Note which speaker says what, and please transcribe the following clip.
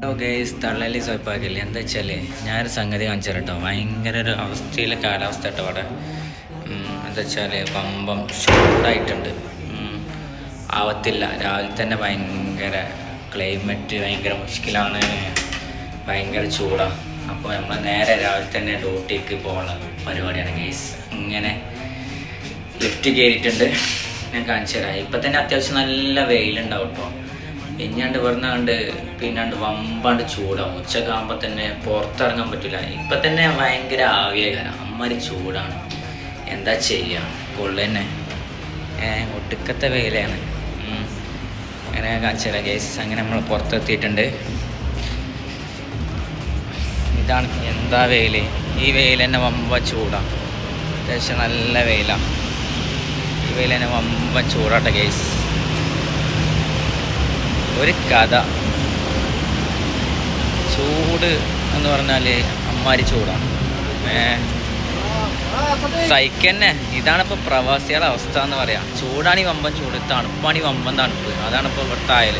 Speaker 1: Hello guys തള്ളലി സ്വയപ്പാക്കില്ലേ എന്താ വെച്ചാൽ ഞാനൊരു സംഗതി കാണിച്ചു ഭയങ്കര ഒരു അവസ്ഥയിലെ കാലാവസ്ഥ കേട്ടോ അവിടെ. എന്താ വെച്ചാൽ പമ്പം ചൂടായിട്ടുണ്ട്. ഉം, ആവത്തില്ല. രാവിലെ തന്നെ ഭയങ്കര ക്ലൈമറ്റ് ഭയങ്കര മുഷ്കിലാണ്. ഭയങ്കര ചൂടാണ് അപ്പോൾ നമ്മൾ നേരെ രാവിലെ തന്നെ ഡ്യൂട്ടിക്ക് പോകുന്ന പരിപാടിയാണ് ഗൈസ് ഇങ്ങനെ ലിഫ്റ്റ് കയറിയിട്ടുണ്ട് ഞാൻ കാണിച്ചു തരാം ഇപ്പം തന്നെ അത്യാവശ്യം നല്ല വെയിലുണ്ടാവും കേട്ടോ ഇനിയാണ്ട് വരുന്നാണ്ട് പിന്നാണ്ട് വമ്പാണ്ട് ചൂടാവും. ഉച്ചക്കാകുമ്പോൾ തന്നെ പുറത്തിറങ്ങാൻ പറ്റില്ല ഇപ്പം തന്നെ ഭയങ്കര ആവിയേകാരം അമ്മാതിരി ചൂടാണ്. എന്താ ചെയ്യുക കൊള്ളു തന്നെ ഒട്ടുക്കത്തെ വെയിലാണ്. അങ്ങനെ ചില കേസ് അങ്ങനെ നമ്മൾ പുറത്തെത്തിയിട്ടുണ്ട്. ഇതാണ് എന്താ വെയിൽ ഈ വെയിൽ തന്നെ വമ്പ ചൂടാണ് അത്യാവശ്യം നല്ല വെയിലാണ് ഈ വെയിൽ തന്നെ വമ്പ ചൂടാട്ടെ ഗേസ് ഒരു കഥ. ചൂട് എന്ന് പറഞ്ഞാൽ അമ്മാരി ചൂടാണ്. സൈക്കന്നെ ഇതാണിപ്പോൾ പ്രവാസികളുടെ അവസ്ഥ എന്ന് പറയാം. ചൂടാണി വമ്പൻ ചൂട്. തണുപ്പാണി വമ്പൻ തണുപ്പ്. അതാണ് ഇപ്പോൾ ഇവിടുത്തെ ആയാൽ.